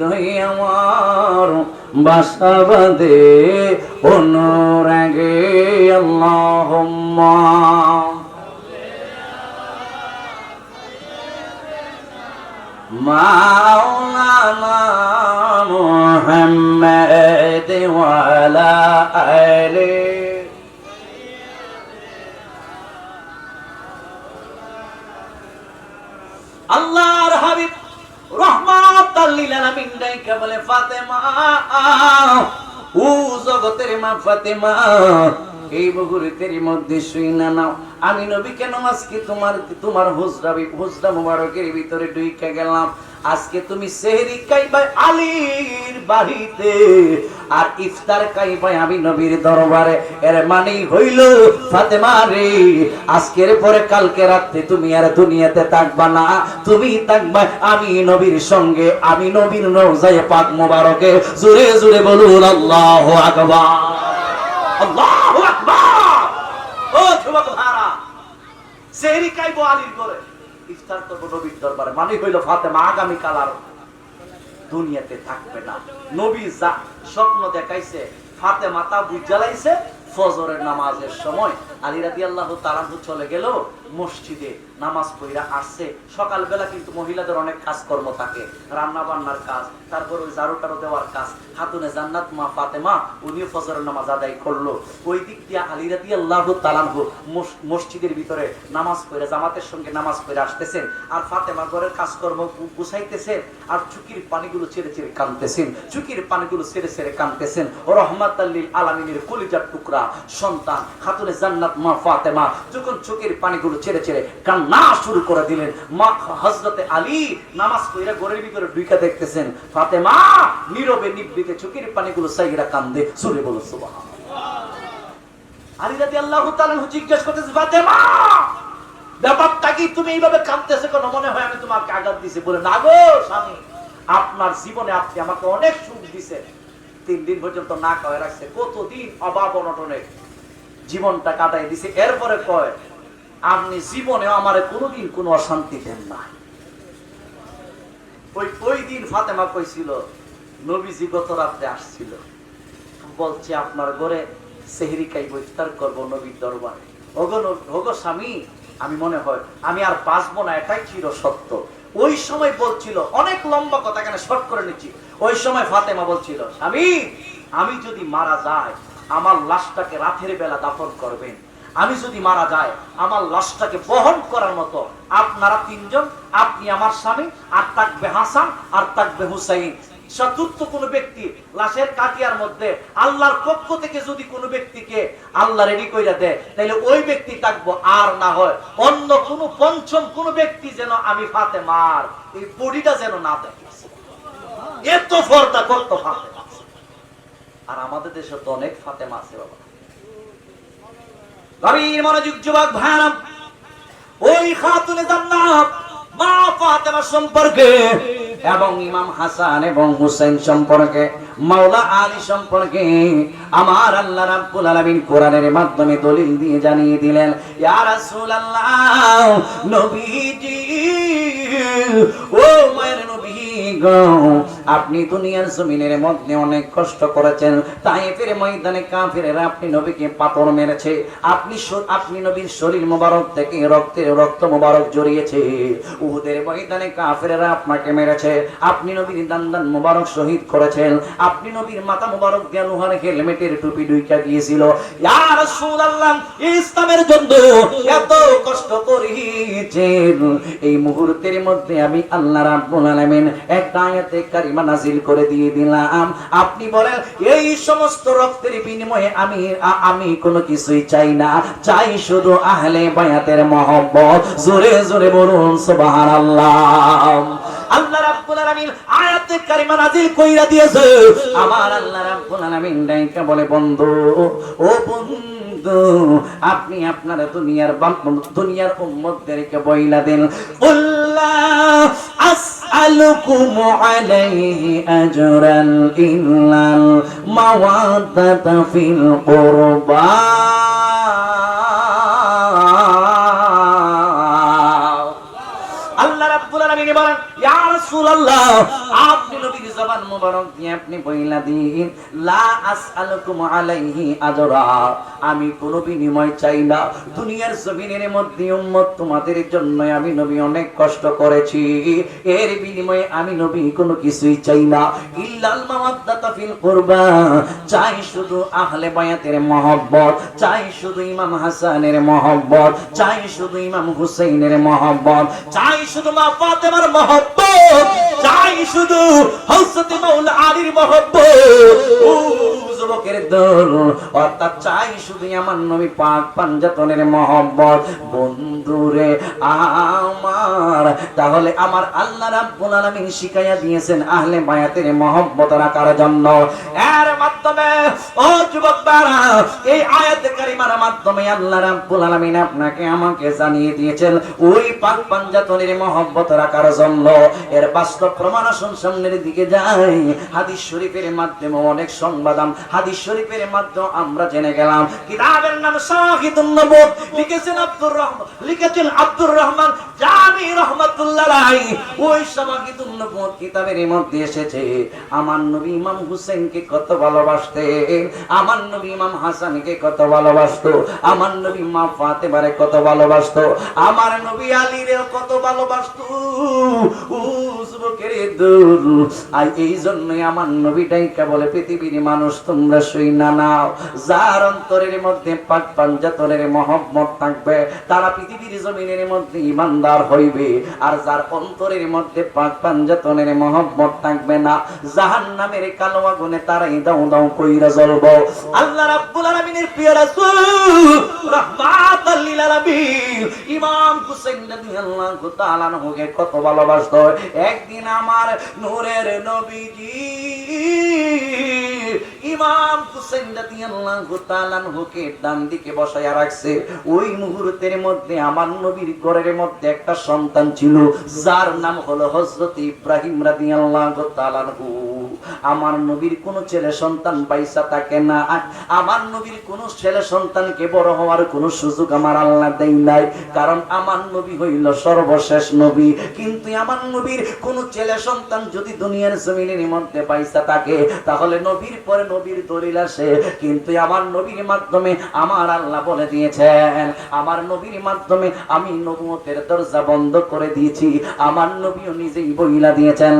আমার বাসা বাঁধে অনুরাগে আল্লাহুম্মা। মাওলানা মুহাম্মদ ওয়ালা আলি আল্লাহর হাবিব ফাতেমা ও জগতের মা ফাতেমা এই বগুরিতের মধ্যে শুই না নাও। আমি নবী কেন আজকে তোমার তোমার হুজরা হুজরা মুবারকের ভিতরে ঢুইকা গেলাম। আজকে তুমি সেহরি খাইবাই আলীর বাড়িতে আর ইফতার খাইবাই আমি নবীর দরবারে। এর মানেই হইল ফাতেমা রে, আজকের পরে কালকে রাতে তুমি আর দুনিয়াতে থাকবা না। তুমি থাকবা আমি নবীর সঙ্গে। আমি নবীর রওজায়ে পাক মোবারকে। জোরে জোরে বলুন, আল্লাহু আকবার। আল্লাহু আকবার ও যুবক ভাড়া সেহরি খাইবো আলীর ইফতার করব নবীর দরবারে। মানে হইল ফাতেমা, আগামীকাল আর দুনিয়াতে থাকবে না। নবী যা স্বপ্ন দেখাইছে ফাতে মাতা বুঝ জ্বালাইছে ফজরের নামাজের সময়। আলী রাদি আল্লাহ তালাহু চলে গেল মসজিদে নামাজ পড়া আসছে। সকালবেলা কিন্তু মহিলাদের অনেক কাজকর্ম থাকে। রান্না বান্নার কাজ, তারপর ওই ঝাড়ু টাড়ু দেওয়ার কাজ। খাতুনে জান্নাত মা ফাতেমা, উনিও ফজরের নামাজ আদায় করল। ওই দিক দিয়ে আলী রাদি আল্লাহ তালাহু মসজিদের ভিতরে নামাজ পড়ে, জামাতের সঙ্গে নামাজ পড়ে আসতেছেন। আর ফাতেমা ঘরের কাজকর্ম গু- গুছাইতেছেন আর চুকির পানিগুলো ছেড়ে ছেড়ে কানতেছেন। চুকির পানিগুলো ছেড়ে ছেড়ে কানতেছেন। রহমাত আল্লিল আলামিনের কলিজার টুকরা। সন্তান, খাতুনে জান্নাত মা ফাতেমা, যখন চুকির পানিগুলো ছেড়ে ছেড়ে কান্না শুরু করে দিলেন। মা হজরতে আলী নামাজ পড়ে ঘরের ভিতরে ঢুইকা দেখতেছেন। ফাতেমা নীরবে নিবৃতে চোখের পানিগুলো সাইরা কান্দে, সুরে বলো সুবহানাল্লাহ। আলী রাদি আল্লাহ জিজ্ঞেস করতেছে ব্যাপারটা কি? তুমি এইভাবে মনে হয় আমি তোমাকে আঘাত দিছি বলে, না গো স্বামী, আপনার জীবনে আপনি আমাকে অনেক সুখ দিছে। তিন দিন পর্যন্ত না কয়ে রাখছে। কতদিন অভাব অনটনে জীবনটা কাটাই দিছে। এরপরে কয় আপনি জীবনে আমার কোনোদিন কোনো অশান্তি দেন না। ওই ওই দিন ফাতেমা কইছিল, নবীজি গত রাত্রে আসছিল। বলছে, আপনার ঘরে সেহরি খাইব করব নবীর দরবারে। ওগো স্বামী, আমি মনে হয়, আমি আর বাঁচবো না, এটাই চির সত্য ওই সময় বলছিল, অনেক লম্বা কথা কেন শর্ট করে নিচ্ছি। ওই সময় ফাতেমা বলছিল, স্বামী, আমি যদি মারা যায় আমার লাশটাকে রাতের বেলা দাফন করবেন। আমি যদি মারা যায় আমার লাশটাকে বহন করার মতো আপনারা তিনজন, আপনি আমার স্বামী আর থাকবে হাসান আর থাকবে হুসাইন। চতুর্থ কোন ব্যক্তি লাশের কাটিয়ার মধ্যে আল্লাহর পক্ষ থেকে যদি কোনো ব্যক্তিকে আল্লাহ রেডি কইরা দেয় তাহলে ওই ব্যক্তি থাকব আর না হয়। অন্য কোন পঞ্চম কোন ব্যক্তি যেন আমি ফাতে মার এই বডিটা যেন না দেখে। এত ফর্দা কত ফাতে আর আমাদের দেশে তো অনেক ফাতেমা আছে বাবা। গভীর মনোযোগ যুবক ভায়ারাম ওই খাতুনে জান্নাত মা ফাতেমা সম্পর্কে এবং ইমাম হাসান এবং হুসেন সম্পর্কে, মাওলা আলী সম্পর্কে আমার আল্লাহ রাব্বুল আলামিন কোরআনের মাধ্যমে দলিল দিয়ে জানিয়ে দিলেন, ইয়া রাসূলুল্লাহ, নবীজি, ও মায়ের নবী গো, আপনি দুনিয়ার জমিনের মধ্যে অনেক কষ্ট করেছেন তাই তাইফের ময়দানে কাফিরেরা আপনি নবীকে পাথর মেরেছে, আপনি আপনি নবীর শরীর মোবারক থেকে রক্তের রক্ত মোবারক জড়িয়েছে, উহুদের ময়দানে কাফিরেরা আপনাকে মেরেছে আপনি নবীর দান্দান মোবারক শহীদ করেছেন। আপনি নবীর মাথা মোবারক দিয়ে লোহার হেলমেটের টুপি ঢুইকা গিয়েছিল। ইসলামের জন্য এত কষ্ট করেছেন এই মুহূর্তের মধ্যে আমি আল্লাহ রাব্বুল আলামিন একটা আয়াতে কারিমা নাজিল করে দিয়ে দিলাম। আপনি বলেন, এই সমস্ত রক্তের বিনিময়ে আমি আমি কোনো কিছুই চাই না। চাই শুধু আহলে বায়াতের মহব্বত। জোরে জোরে বলুন, সুবহানাল্লাহ। আল্লাহ রাব্বুল আলামিন আয়াতে কারিমা নাজিল কইরা দিয়েছে। আমার আল্লাহ রাব্বুল আলামিন ডাইকা বলে, বন্ধু, ও বন্ধু, আপনি আপনার দুনিয়ার দুনিয়ার উম্মতদেরকে বইলা দেন। উল্লাহ আসআলুকুম আলাইহি আজরান ইল্লাল মাওয়াদাতা ফিল কুরবা আল্লাহ মুবারক দিয়ে আপনি বইলা দিন। লা আসআলুকুম আলাইহি আজরা। আমি কোনো বিনিময় চাই না। দুনিয়ার জমিনের মধ্যে উম্মত তোমাদের জন্য আমি নবী অনেক কষ্ট করেছি। এর বিনিময়ে আমি নবী কোনো কিছুই চাই না। ইল্লাল মাওয়াদ্দাতা ফিল কুরবা। চাই শুধু আহলে বায়াতের মহব্বত। চাই শুধু ইমাম হাসানের মহব্বত। চাই শুধু ইমাম হুসাইনের মহব্বত। চাই শুধু মা ফাতেমার মহব্বত। চাই শুধু হযরত আলীর মহব্বত। যুবকের অর্থাৎ চাই শুধু আমার নবী পাক পাঞ্জাতনের মহব্বত। বন্ধুরে, আমার, তাহলে আমার আল্লাহ রাব্বুল আলামিন শিখাইয়া দিয়েছেন আহলে বায়াতের মহব্বত রাখার জন্য। এর মাধ্যমে, ও যুবক এই আয়াত কারিমার মাধ্যমে আল্লাহ রাব্বুল আলামিন আপনাকে, আমাকে জানিয়ে দিয়েছেন ওই পাক পাঞ্জাতনের মহব্বত রাখার জন্য। এর বাস্তব প্রমাণ আসুন সামনের দিকে যাই হাদিস শরীফের মাধ্যমে অনেক সংবাদ হাদিস শরীফের মাধ্যমে আমরা জেনে গেলাম। কিতাবের নাম শাহিদুন নবুত লিখেছেন আব্দুর রহমান লিখেছেন আব্দুর রহমান জামি রহমাতুল্লাহ আলাইহি। ওই শাহিদুন নবুত কিতাবের মধ্যে এসেছে, আমার নবী ইমাম হুসেনকে কত ভালোবাসতেন, আমার নবী ইমাম হাসানকে কত ভালোবাসতো, আমার নবী মা ফাতেমারে কত ভালোবাসতো, আমার নবী আলীরে কত ভালোবাসতো। ও যুবকের দূর আর এই জন্যই আমার নবীটাই কেবল পৃথিবীর মানুষ তোমরা সই না নাও। যার অন্তরের মধ্যে পাক পাঞ্জাতনের মহব্বত থাকবে, তারা পৃথিবীর জমিনের মধ্যে ইমানদার হইবে। আর যার অন্তরের মধ্যে পাক পাঞ্জাতনের মহব্বত থাকবে না জাহান নামের কালো আগুনে তারাই দাও দাও কইরা জ্বলব। আল্লাহ রাব্বুল আলামিনের প্রিয় রাসূল, রাহমাতাল লিল আলামিন, ইমাম হুসাইন রাদিয়াল্লাহু তাআলা আনহুকে কত ভালোবাসতো একদিন আমার নূরের আমার নবীর কোন ছেলে সন্তান পাইসা না। আমার নবীর কোন ছেলে সন্তানকে বড় হওয়ার কোন সুযোগ আমার আল্লাহ দেই নাই, কারণ আমার নবী হইল সর্বশেষ নবী। কিন্তু আমার নবীর কোন ছেলে সন্তান যদি দুনিয়ার জমিনের মধ্যে পাইসা থাকে, তাহলে নবীর পরে নবীর দলিল আসে। কিন্তু আমার নবীর মাধ্যমে আমার আল্লাহ বলে দিয়েছেন, আমার নবীর মাধ্যমে আমি নবুয়তের দরজা বন্ধ করে দিয়েছি। আমার নবীও নিজেই বইলা দিয়েছেন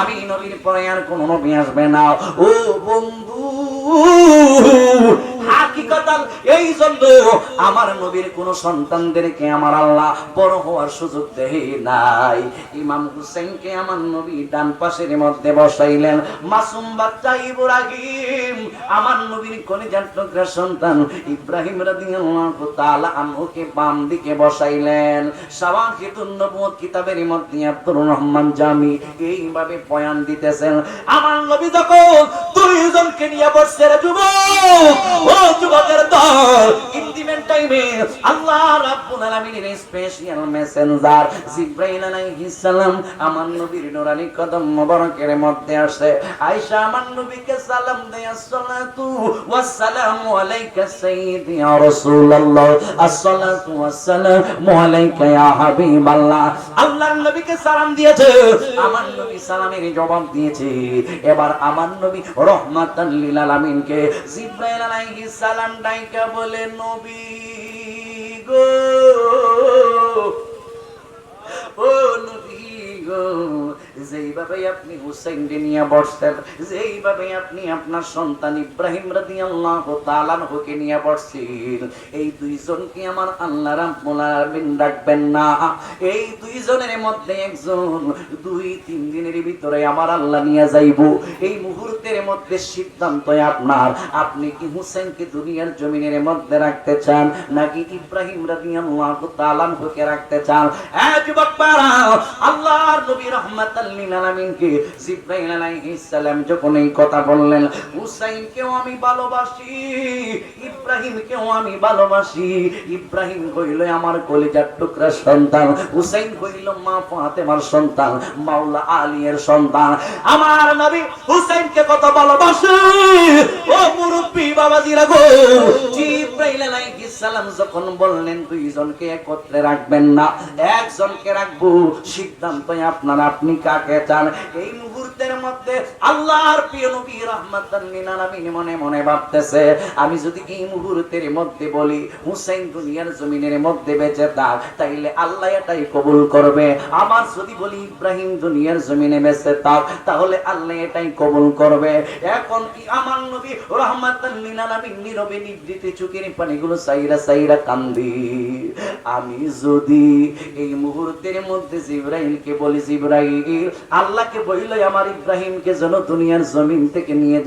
আমি নবীর পরে আর কোন নবী আসবে না। ও বন্ধু হাকিকতান, এই জন্য আমার নবীর কোন সন্তানদেরকে আমার আল্লাহ বড় হওয়ার সুযোগ দেয় নাই। ইমাম হুসেনকে আমার নবী ডান পাশের মধ্যে বসাইলেন। মাসুম বাচ্চা ইব্রাহিম, আমার নবীর সন্তান ইব্রাহিম তাআলা বাম দিকে বসাইলেন। কিতাবের মধ্যে আব্দুর রহমান জামি এইভাবে বয়ান দিতেছেন, আমার নবী যখন দুইজনকে নিয়ে বসছে রে যুবক ও যুবকের দল এবার আমার নবী রহমাতান লিল আলামিনকে আলাইহিস সালাম ডাইকা বলে নবী গো ও নবী। যেইভাবে আপনি হুসাইনকে নিয়ে বসছেন যেইভাবে আপনি আপনার সন্তান ইব্রাহিম তাআলা হুকে নিয়ে বসছেন এই দুইজনকে আমার আল্লাহ না? এই দুইজনের মধ্যে একজন, দুই তিন দিনের ভিতরে আমার আল্লাহ নিয়ে যাইব। এই মুহূর্তের মধ্যে সিদ্ধান্ত আপনার, আপনি কি হুসেনকে দুনিয়ার জমিনের মধ্যে রাখতে চান, নাকি ইব্রাহিম রাদিয়াল্লাহু তাআলা হুকে রাখতে চান? হ্যাঁ যুবক পারা আল্লাহর নবী রহমাত লিল আলামিনকে জিব্রাইল আলাইহিস সালাম যখন এই কথা বললেন, হুসাইনকেও আমি ভালোবাসি, ইব্রাহিমকেও আমি ভালোবাসি। ইব্রাহিম কইল, আমার কলিজার টুকরা সন্তান। হুসাইন কইল, মা ফাতেমার সন্তান, মাওলা আলীর সন্তান। আমার নবী হুসাইনকে কত ভালোবাসে। ও মুরব্বী বাবাজিরা গো, জিব্রাইল আলাইহিস সালাম যখন বললেন, দুইজনকে একত্রে রাখবেন না, একজনকে রাখব, সিদ্ধান্ত আপনার, আপনি কাকে চান? এই মুহূর্তের মধ্যে আল্লাহর প্রিয় নবী রহমাতাল লিল আলামিন মনে মনে ভাবতেছে, আমি যদি এই মুহূর্তের মধ্যে বলি, হুসাইন দুনিয়ার জমিনের মধ্যে বেঁচে থাক, তাইলে আল্লাহ এটাই কবুল করবে। আমার যদি বলি, ইব্রাহিম দুনিয়ার জমিনে বেঁচে থাক, তাহলে আল্লাহ এটাই কবুল করবে। এখন কি আমার নবী রহমাতাল লিল আলামিন নীরবে নিবৃতে চোখের পানিগুলো সাইরা সাইরা কান্দি? আমি যদি এই মুহূর্তের মধ্যে বলি, জিব্রাইল, আল্লাহকে বইল আমার ইব্রাহিমকে যেন দুনিয়ার জমিন থেকে নিয়ে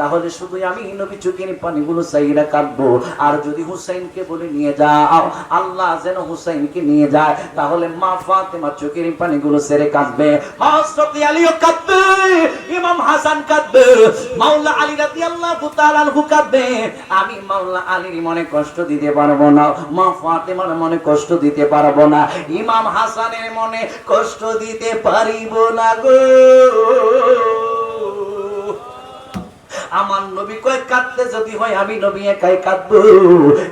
তাহলে শুধু আমি নবী পানিগুলো আর যদি হুসাইনকে নিয়ে যাও, আল্লাহ যেন হুসাইনকে নিয়ে যায়, তাহলে মা ফাতেমা চোখের পানিগুলো সেরে কাঁদবে আলীও কাঁদবে ইমাম হাসান কাঁদবে আলী কাঁদবে আমি আলীর মনে কষ্ট দিতে পারব না, মা ফাতেমার মনে কষ্ট দিতে পারব না, ইমাম হাসানের মনে কষ্ট দিতে পারিব না গো। আমার নবী কয় কাঁদতে যদি হয় আমি নবী একাই কাঁদবো।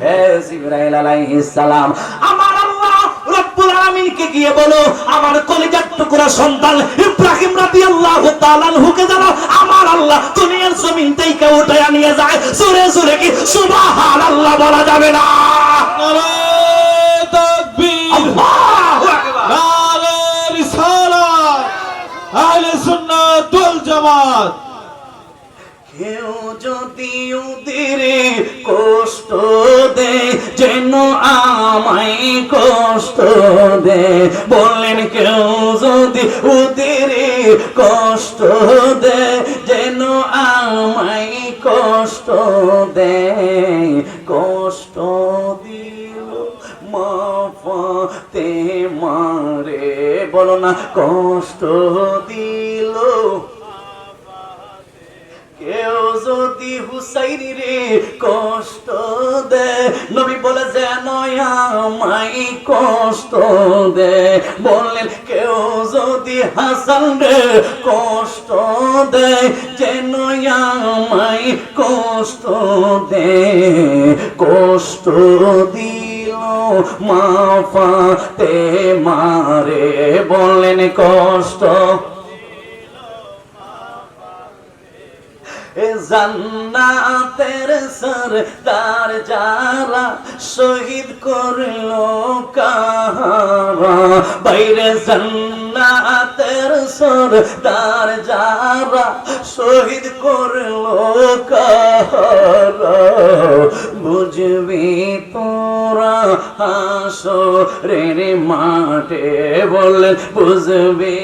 হে জিবরাইল আলাইহিস সালাম আমার আল্লাহ রব্বুল আলামিনকে গিয়ে বলো আমার কলিজার টুকরা সন্তান ইব্রাহিম রাদিয়াল্লাহু তাআলা হুকে জানো আমার আল্লাহ দুনিয়ার জমিন থেকে উঠায় নিয়ে যায়। সুরে সুরে কি সুবহানাল্লাহ বলা যাবে না? নারায়ে তাকবীর। আল্লাহু! আহলে সুন্নাত ওয়াল জামাত। কেউ যদি ওদের কষ্ট দে, যেন আমায় কষ্ট দে। বললেন, কেউ যদি ওদের কষ্ট দে, যেন আমায় কষ্ট দে। কষ্ট মাফাতে মারে, বলো না কষ্ট দিল। কেউ যদি হুসাইন রে কষ্ট দে নবী বলে যেন আমায় কষ্ট দে বললেন, কেউ যদি হাসান রে কষ্ট দে যেন আমায় কষ্ট দে কষ্ট দিল মাফাতে মারে বললেন কষ্ট। জান্নাতের সরদার যারা শহীদ করল বাইরে জান্নাতের সরদার যারা শহীদ করল বুঝবি তোরা হাসো রে মাঠে বললেন বুঝবি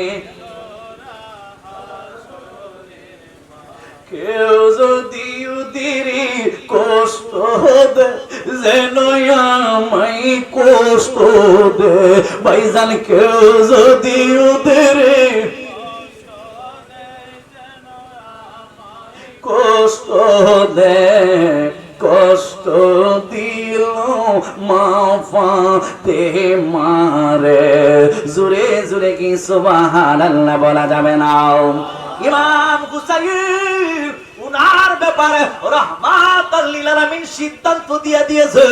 কেউ যদি উদিরি কষ্ট দে, যেন আমায় কষ্ট দে। ভাইজান, কেউ যদি উদিরি কষ্ট দে, কষ্ট দিল মাফাতে মারে। জুরে জুরে কি সুবহানাল্লাহ বলা যাবে না? ইমাম উনার ব্যাপারে রহমাত সিদ্ধান্ত দিয়ে দিয়েছে।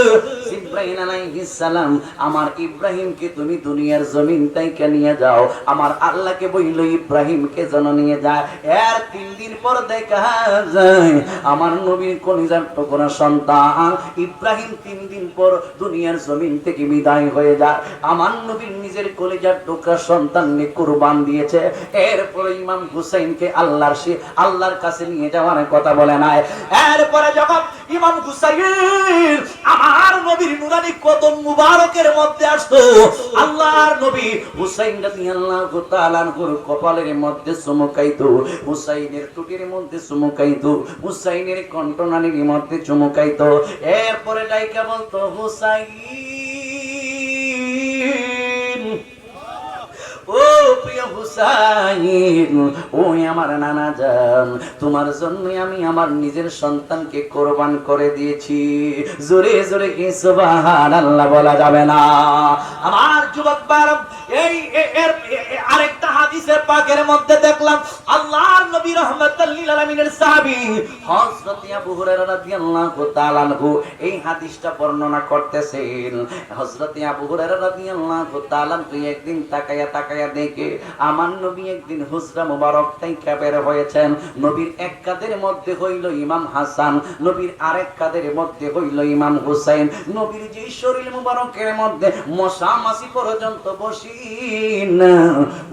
ইব্রাহিম সালাম, আমার ইব্রাহিমকে তুমি দুনিয়ার জমিন থেকে নিয়ে যাও। আমার আল্লাহকে বইল, ইব্রাহিমকে যেন নিয়ে যায়। এর তিন দিন পর দেখা যায়, আমার নবীর কলিজার টুকরা সন্তান ইব্রাহিম তিন দিন পর দুনিয়ার জমিন থেকে বিদায় হয়ে যায়। আমার নবীর নিজের কলিজার টুকরা সন্তান নিয়ে কুরবান দিয়েছে। এরপরে ইমাম হুসাইনকে আল্লাহর সে আল্লাহর কাছে নিয়ে যাওয়ার কথা বলে নাই। এরপরে যখন ইমাম হুসাইন আমার নবীর নুরানি কদম মুবারকের মধ্যে আসতো আল্লাহর নবী হুসাইন রাদিয়াল্লাহু তাআলা আনহুর কপালের মধ্যে চুমকাইতো হুসাইনের টুটির মধ্যে চুমকাইতো হুসাইনের কণ্ঠনালীর মধ্যে চুমকাইতো এরপরে ডাইকা বলতো, হুসাইন! ও প্রিয় হুসাইন, ওই আমার নানা তোমার আমি আমার নিজের সন্তানকে কোরবান করে দিয়েছি। জোরে জোরে কি সুবহানাল্লাহ বলা যাবে না। আমার যুবক বারব এই আরেকটা হাদিসের পাকের মধ্যে দেখলাম, আল্লাহর নবী রহমাতুল লিল আলামিনের সাহাবী হযরত আবু হুরায়রা রাদিয়াল্লাহু তাআলা আনহু এই হাদিসটা বর্ণনা করতেছেন। হযরত আবু হুরায়রা রাদিয়াল্লাহু তাআলা একদিন তাকায়া তাকায়া দেখে আমার নবী একদিন হুজরা মুবারক তাইকা বের হয়েছেন। নবীর এক কাদের মধ্যে হইল ইমাম হাসান, নবীর আরেক কাদের মধ্যে হইল ইমাম হুসাইন। নবীর যে শরীর মুবারকের মধ্যে মশা মাসি পর্যন্ত বসিন,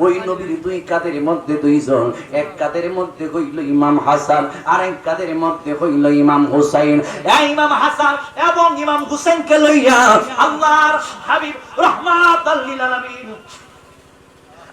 ওই নবীর দুই কাদের মধ্যে দুইজন, এক কাদের মধ্যে হইল ইমাম হাসান, আরেক কাদের মধ্যে হইল ইমাম হুসাইন। ইমাম হাসান এবং ইমাম লইয়া আল্লাহর হাবিব রহমাতাল লিল আলামিন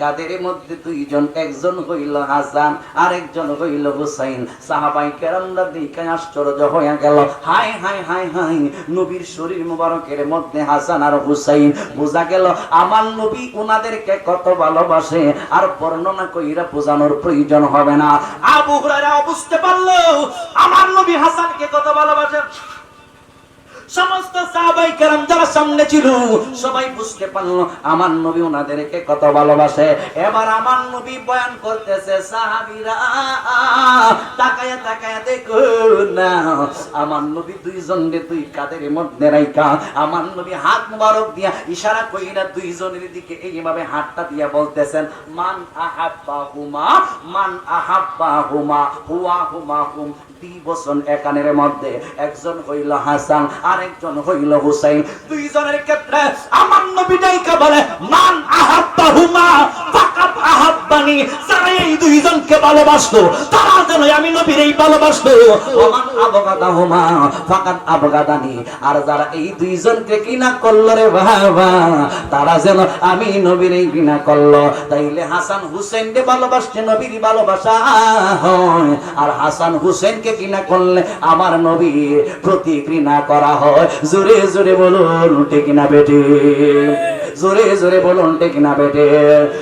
কাদের মধ্যে দুইজন, একজন হইল হাসান, আরেকজন হইল হুসাইন। সাহাবায়ে কেরামরা দেখে আশ্চর্য হয়ে গেল, হাই হাই হাই হাই, নবীর শরীর মুবারকের মধ্যে হাসান আর হুসাইন। বোঝা গেল, আমার নবী উনাদেরকে কত ভালোবাসে, আর বর্ণনা কইরা বোঝানোর প্রয়োজন হবে না। আবু হুরায়রা বুঝতে পারল, আমার নবী হাসানকে কত ভালোবাসে। সমস্ত সাহাবাই কেরাম যারা সামনে ছিল, সবাই বুঝতে পারল, আমার নবী ওনাদেরকে কত ভালোবাসে। এবার আমার নবী বয়ান করতেছে, সাহাবীরা, তাকায়া তাকায়া দেখো না, আমার নবী দুইজন রে দুই কাদের মধ্যে রাইকা আমার নবী হাত মুবারক দিয়া ইশারা কইরা দুইজনের দিকে এইভাবে হাতটা দিয়া বলতেছেন, মান আহাব্বা হুমা মান আহাব্বা হুমা হুয়া হুমা হুম দুই বছর একানের মধ্যে, একজন হইল হাসান আরেকজন হইল হুসাইন। দুইজনের ক্ষেত্রে আমার নবী বলে, মান আহাব্বা হুমা ফাকাত যারা এই দুইজনকে তারা যেন আমি নবীর এই হুমা ফাকাত আবগাদানি। আর যারা এই দুইজনকে কিনা করল রে বাবা, তারা যেন আমি নবীর এই করল। তাইলে হাসান হুসেনকে ভালোবাসছে নবীর ভালোবাসা হয়। আর হাসান হুসেনকে কিনা করলে আমার নবী প্রতি ঘৃণা করা হয়। জোরে জোরে বলুন ঠিক কিনা বেটে। জোরে জোরে বলুন ঠিক কিনা বেটে।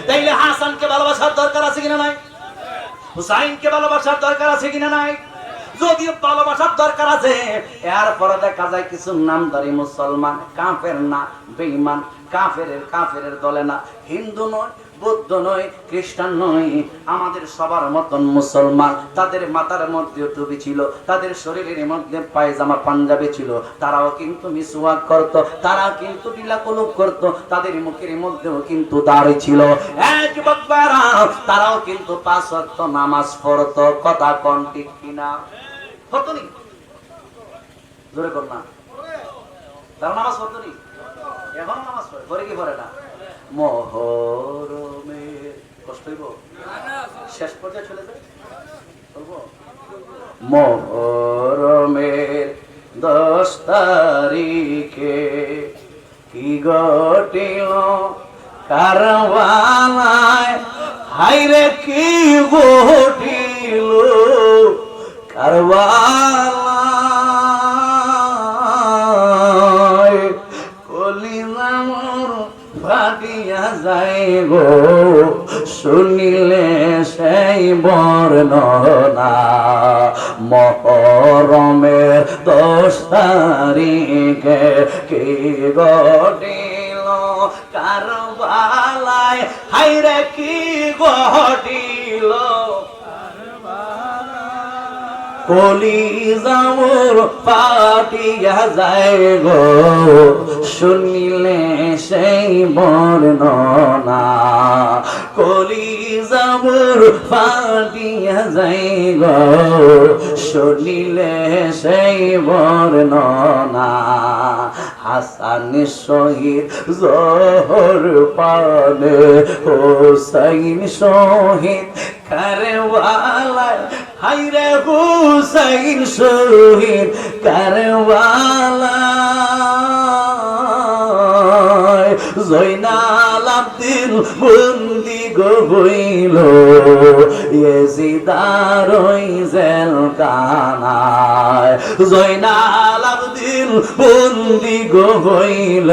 তাইলে হাসানকে ভালোবাসার দরকার আছে কিনা নাই? হুসাইনকে ভালোবাসার দরকার আছে কিনা নাই? যদিও ভালোবাসার দরকার আছে এরপরে দেখা যায় কিছু নামদারি মুসলমান, কাফের না, বেঈমান কাফের কাফের দলে না। হিন্দু নয় বৌদ্ধ নয়, খ্রিস্টান নয়, আমাদের সবার মতন মুসলমান। তাদের মাথার মধ্যে টুপি ছিল, তাদের শরীরের মধ্যে পায়জামা, পাঞ্জাবি ছিল। তারাও কিন্তু মিসওয়াক করত তারা কিন্তু বিলাকুলুক করত, তাদের মুখের মধ্যেও কিন্তু দাড়ি ছিল। এক তারাও কিন্তু পাঁচ ওয়াক্ত নামাজ পড়তো। কথা কন ঠিক কিনা? হতো নি জোরে কর না। তারা নামাজ পড়তো নি? এখন নামাজ পড়ে? পরে কি পড়ে না? মহরমে। কষ্ট হইব? শেষ পর্যায়ে চলে মহরমের দশ তারিখে কি ঘটিল কারবালায় হাইরে কি ঘটিল যায় শুনিলে সেই বর্ণনা। মহরমের দশ তারিখে কি ঘটিল? কারবালায় হাইরে কি ঘটিল? কলি জামর পাটিয়া যায় গো। শুনিলে সেই বর্ণনা। কলি জামর পাটিয়া যায় গো। শুনিলে সেই বর্ণনা। হাসান শহীদ জহর পালে হোসাইন শহীদ কারওয়ালায় হাইরে হুসাইন শহীদ কারওয়ালায় জয়নাল আব্দিন বন্দি গো হইল। ওই জেল কানায় জয়নাল আব্দিন বন্দি গো হইল।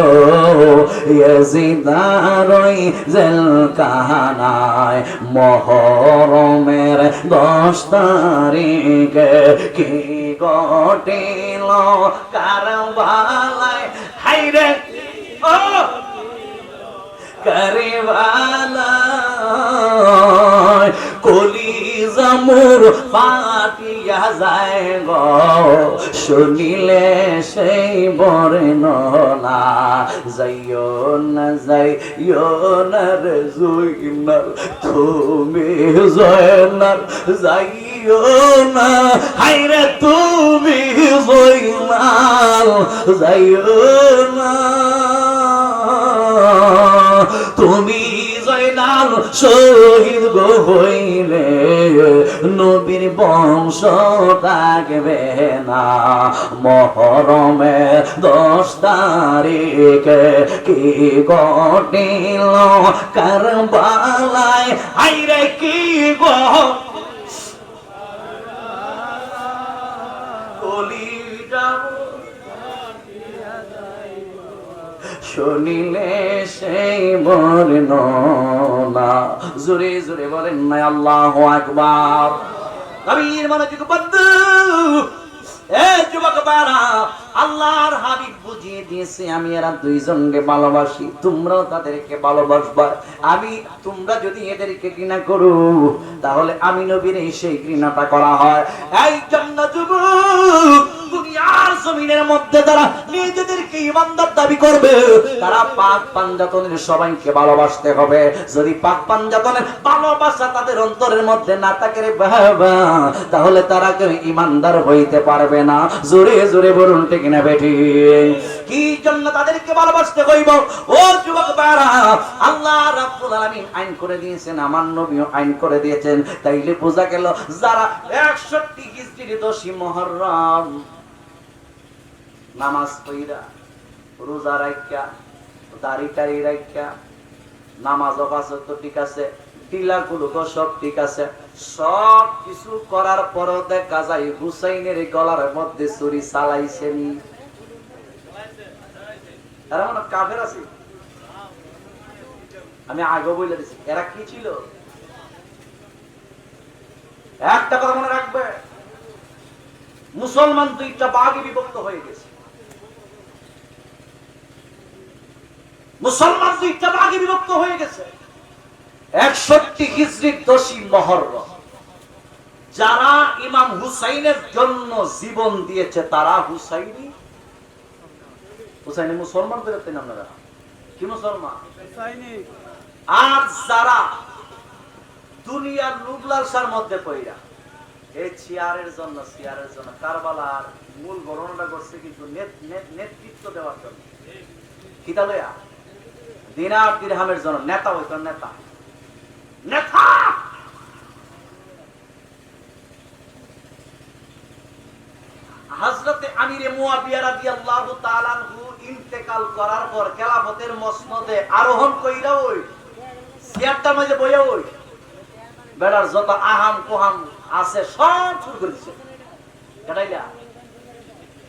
ওই জেল কানায় মহরমের দশ তারিখে কি গটিল কারবালায়? হাইরে! ও! কারবালায় কলি জামুর পাটিয়া যায় গ। শুনিলে সেই বর্ণনা, যাইও না যাইও না রে জুইনার তুমি জয়নার যাইও না হাইরে তুমি জয়নাল, যাইও না। তুমি জয়নাল শহীদ গো হইলে, নবীর বংশ থাকবে না। মহরমে দশ তারিখে কি গটিল কারবালায় আইরে কি গো শুনিলে সেই বর্ণনা। জোরে জোরে বলেন না আল্লাহ আকবার। এ আমি নবীর সেই ঘৃণাটা করা হয়। এই জন্য মধ্যে তারা নিজেদেরকে ইমানদার দাবি করবে, তারা পাক পাঞ্জাতনের সবাইকে ভালোবাসতে হবে। যদি পাক পাঞ্জাতনের ভালোবাসা তাদের অন্তরের মধ্যে না থাকে তাহলে তারা কেউ ইমানদার হইতে পারবে না। জোরে জোরে বলুন, ঠিক না বেঠি কি জন্য তাদেরকে ভালোবাসতে হইব? ও যুবক বারা আল্লাহ রাব্বুল আলামিন আইন করে দিয়েছেন, আমার নবীও আইন করে দিয়েছেন। তাইলে বোঝা গেল যারা 61 হিজরির দশই মুহররম নামাজ পইরা রোজা রাখা দাড়ি টাড়ি রাখা নামাজ অবাসত ঠিক আছে টিলা কুলুকো সব ঠিক আছে। সব কিছু করার পরও দেখা যায় হুসাইনের গলার মধ্যে ছুরি চালাইছেনি। মনে কাফের আছে? আমি আগে বলে দিছি। এরা কি ছিল? একটা কথা মনে রাখবে, মুসলমান দুইটা বাঘে বিভক্ত হয়ে গেছে। মুসলমান দুইটা ভাগে বিভক্ত হয়ে গেছে। একষট্টি হিজড়ির দোষী মহরম। যারা ইমাম হুসাইনের জন্য জীবন দিয়েছে তারা হুসাইনি? হুসাইনি মুসলমান বেরোতেন আপনারা? কি মুসলমান? আর যারা দুনিয়ার লুবলালসার মধ্যে পইরা এই চেয়ারের জন্য চেয়ারের জন্য কারবালার মূল গণনাটা করছে কিন্তু নেত- নেত- নেতৃত্ব দেওয়ার জন্য। কিতালয়া দিনার দিরহামের জন্য নেতা হইতো নেতা। নেতা হযরতে আমিরে মুয়াবিয়া রাদিয়াল্লাহু তাআলা আনহু ইন্তেকাল করার পর খেলাফতের মসনদে আরোহণ কইরা ওই চেয়ারটার মাঝে বইয়া ওই, বেড়ার যত আহাম কোহাম আছে সব শুরু করে দিছে।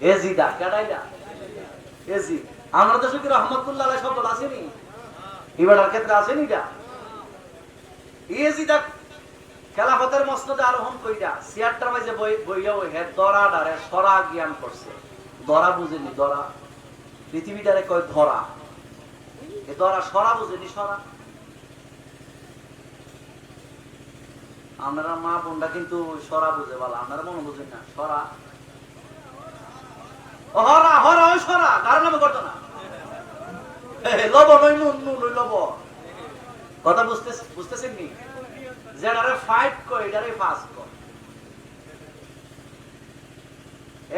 এজিদা কেটাইলা এজিদ আমরা দেশে কি রহমতুল্লাহ শব্দ আসেনি এবারের ক্ষেত্রে আসেনি যা এজিদা খেলাফতের মসনদে আরোহণ কইরা মাঝে ওই দরা ডারে সরা জ্ঞান করছে। দরা বুঝেনি, দরা। পৃথিবীটারে কয় ধরা। এ দরা সরা বুঝেনি, সরা। আপনারা মা বোনটা কিন্তু সরা বুঝে বলা, আপনারা মনে বুঝেন না, সরা। হরা হরা, ওই সরা, কার নামে করতো না। লব নই নুন নুন, ওই লব কথা বুঝতে বুঝতেছেন নি? যেটারে ফাইট কর, এটারে ফাস কর।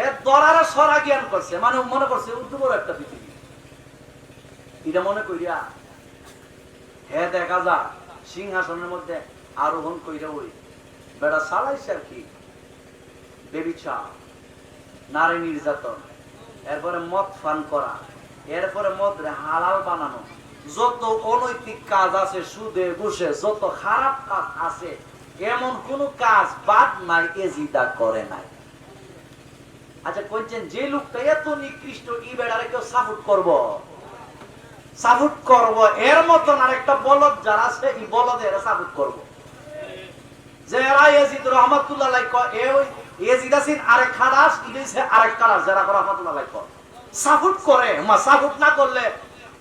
এ দরারে সরা জ্ঞান করছে মানে মনে করছে একটা পৃথিবী। এটা মনে হে, দেখা যা সিংহাসনের মধ্যে আরোহণ কইরা ওই বেড়া চালাইছে আর কি। বেবিচা নারী নির্যাতন, এরপরে মদ ফান করা, এরপরে মদ হালাল বানানো। যত অনৈতিক কাজ আছে, সুদে, ঘুষে, যত খারাপ কাজ আছে, এমন কোন কাজ বাদ নাই এজিদা করে নাই। আচ্ছা কইছেন যে লোকটা এত নিকৃষ্ট, ই বেড়ারে কেউ সাপোর্ট করব? সাপোর্ট করব, এর মতন আরেকটা বলদ যারা আছে এই বলদ এরা সাপোর্ট করব। যে এরা এজিদ রহমাতুল্লাহ আরেক খালাস যারা রহমাতুল্লাহ লাইক সাপোর্ট করে সাপোর্ট না করলে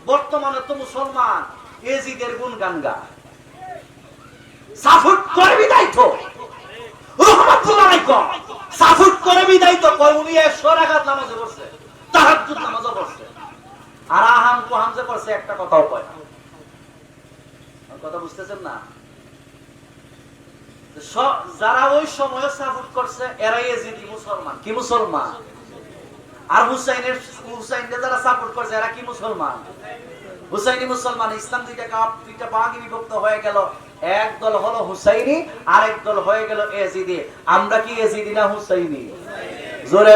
বর্তমানে তো মুসলমান, এজিদের গুণ গান গা সাপোর্ট করে বিদায় তো। রহমাতুল্লাহ সাপোর্ট করে বিদায় তো নামাজে তাহাজ্জুদ আর আহাম পড়ছে, একটা কথাও কয় না। কথা বুঝতেছেন না? যারা ওই সময় সাপোর্ট করছে, এরাই এজিদি মুসলমান। কি মুসলমান? আর হুসাইনের হুসাইনকে যারা সাপোর্ট করছে, এরা কি মুসলমান? হুসাইনি মুসলমান, ইসলাম দুইটা কাপ, দুইটা ভাগে বিভক্ত হয়ে গেল। এক দল হলো হুসাইনি, আরেক দল হয়ে গেল এজিদি। আমরা কি এজিদি না হুসাইনি? জোরে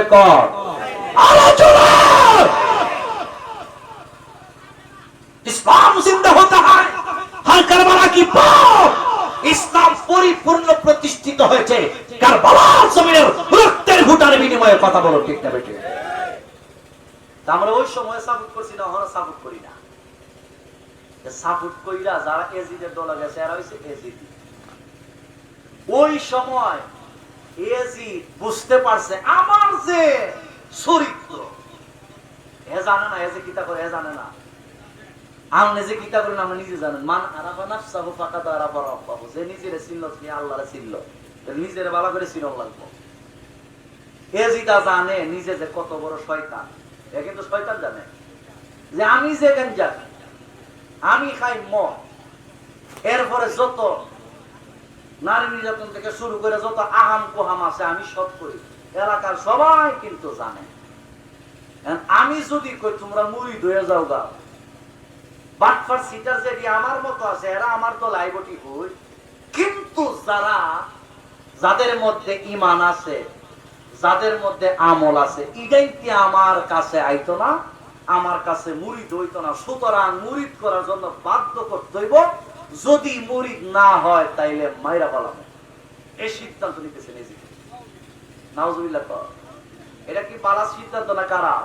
ইসলাম জিন্দা হতে হয়। কি ইসলাম পরিপূর্ণ প্রতিষ্ঠিত হয়েছে। কারবালার জমিনের রক্তের ঘুটার বিনিময়ে কথা বলো, ঠিক না বেটে আমরা ওই সময় সাপোর্ট করছি না ওরা সাপোর্ট করি না। সাপোর্ট কইরা যারা এজিদের দলে গেছে, এরা হইছে এজিদি ওই সময় এজিদ বুঝতে পারছে আমার যে চরিত্র, এ জানে না, এ যে কিতা করে, এ জানে না। কিতা আপনি নিজে জানেন। মান আরাফা রাব্বাহু, যে নিজেরে চিনল সে আল্লাহরে চিনল নিজেরে ভালো করে চিনন লাগবো। এ জানে, নিজে যে কত বড় শয়তান। কিন্তু শয়তান জানে। যে আমি যে আমি খাই এরপরে যত নারী নির্যাতন থেকে শুরু করে যত আহাম কোহাম আছে, আমি সব করি। এলাকার সবাই কিন্তু জানে। আমি যদি কই, তোমরা মুড়ি ধুয়ে যাও গা। বাটফার সিটার যদি আমার মতো আছে, এরা আমার তো লাইবটি হই। কিন্তু যারা, যাদের মধ্যে ইমান আছে যাদের মধ্যে আমল আছে এটাই কি আমার কাছে আইতো না, আমার কাছে মুরিদ হইতো না, সুতরাং মুরিদ করার জন্য বাধ্য করতে হইব, যদি মুরিদ না হয় তাইলে মাইরা পালাম এই সিদ্ধান্ত নিতেছে নিজে নাউজুবিল্লাহ এটা কি বালা সিদ্ধান্ত না কারা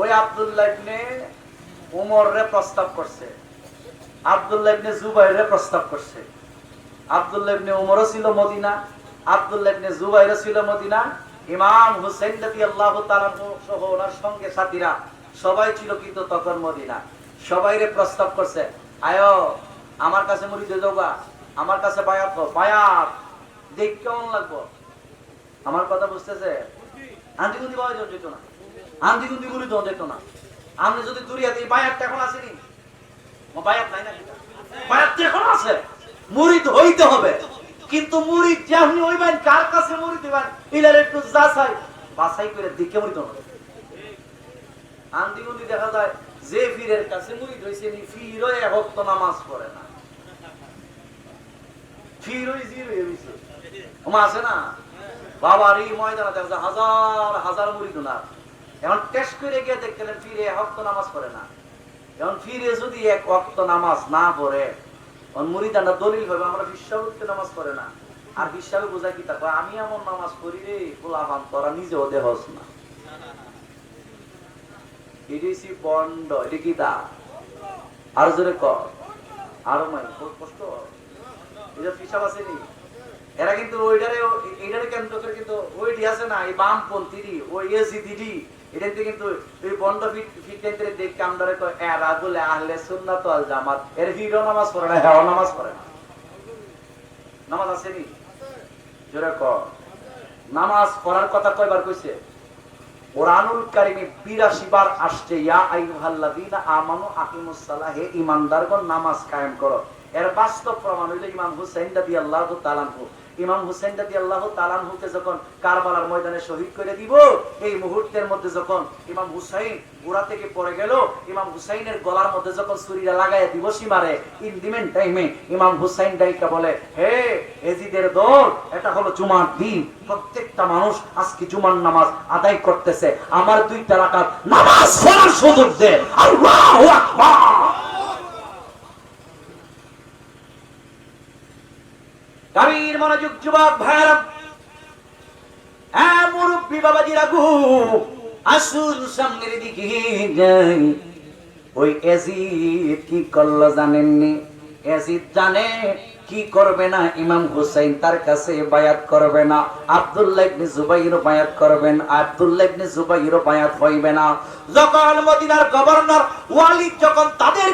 ওই আব্দুল্লাহ উমর রে প্রস্তাব করছে। আব্দুল্লাহ জুবাইর রে প্রস্তাব করছে। আব্দুল্লাহ উমরও ছিল মদিনা। আব্দুল্লাহ মুড়ি কেমন লাগবো? আমার কথা বুঝতেছে? আন্দি গুন্দি পাওয়া না। আন্দি গুন্দি গুলি যেত না। আপনি যদি দূরিয়া এখন আসেনি। এখন আছে। মুরিদ হইতে হবে। কিন্তু মুরিদ যেমনি হইবেন কার কাছে মুরিদ দিবেন? ইলার একটু যাচাই। বাছাই করে দিকে মুরিদ হবে আন্দি গুন্দি দেখা যায়, যে ফিরের কাছে মুরিদ হইছে নি ফিরও এক নামাজ পড়ে না। আছে না? বাবার এই ময়দানে দেখা যায় হাজার হাজার মুরিদ না এখন টেস্ট করে গিয়ে ফিরে এক নামাজ পড়ে না। এখন ফিরে যদি এক ওয়াক্ত নামাজ না পড়ে দলিল হবে আমরা নামাজ পড়ে না। আর বিশ্বাবে বোঝায় কি আমি এমন নামাজ রে নিজেও না। আর কর আরও এরা কিন্তু ওইটারে কেন্দ্র করে কিন্তু ওইটি আছে না, এই বামপন্থী ওই এসিডিডি এটাতে কিন্তু দেখে আমরা আহলে সুন্নাত ওয়াল জামাত। এর হিরো নামাজ পড়ে না নামাজ পড়ে না। নামাজ আছে নি? জোরে কর নামাজ পড়ার কথা কয়বার কইছে? কোরআনুল কারিমে 82 বার আসছে, ইয়া আইয়ুহাল্লাযীনা আমানু আকিমুস সালাহ, হে ঈমানদারগণ, নামাজ কায়েম করো। এর বাস্তব প্রমাণ হইল ইমাম হুসাইন রাদিয়াল্লাহু তাআলা আনহু। ইমাম হুসেন রাদি আল্লাহ তালানহুকে যখন কারবালার ময়দানে শহীদ করে দিব, এই মুহূর্তের মধ্যে যখন ইমাম হুসাইন গোড়া থেকে পড়ে গেল, ইমাম হুসাইনের গলার মধ্যে যখন ছুরিটা লাগাই দিব সীমারে ইন্দিমেন টাইমে ইমাম হুসাইন ডাইকা বলে, হে এজিদের দল, এটা হলো জুমার দিন। প্রত্যেকটা মানুষ আজকে জুমার নামাজ আদায় করতেছে। আমার দুইটা রাকাত নামাজ পড়ার সুযোগ দে। আল্লাহু আকবার! গাভীর মনোযোগ যুবক ভাইরা বাবাজি আসুন সামনের দিকে যাই। ওই কি করল জানেননি? জানে কি করবে না, ইমাম হুসাইন তার কাছে বায়াত করবে না, আব্দুল্লাহ জুবাইর বায়াত করবেন আব্দুল্লাহ ইবনে বায়াত হইবে না। যখন মদিনার গভর্নর ওয়ালিদ যখন তাদের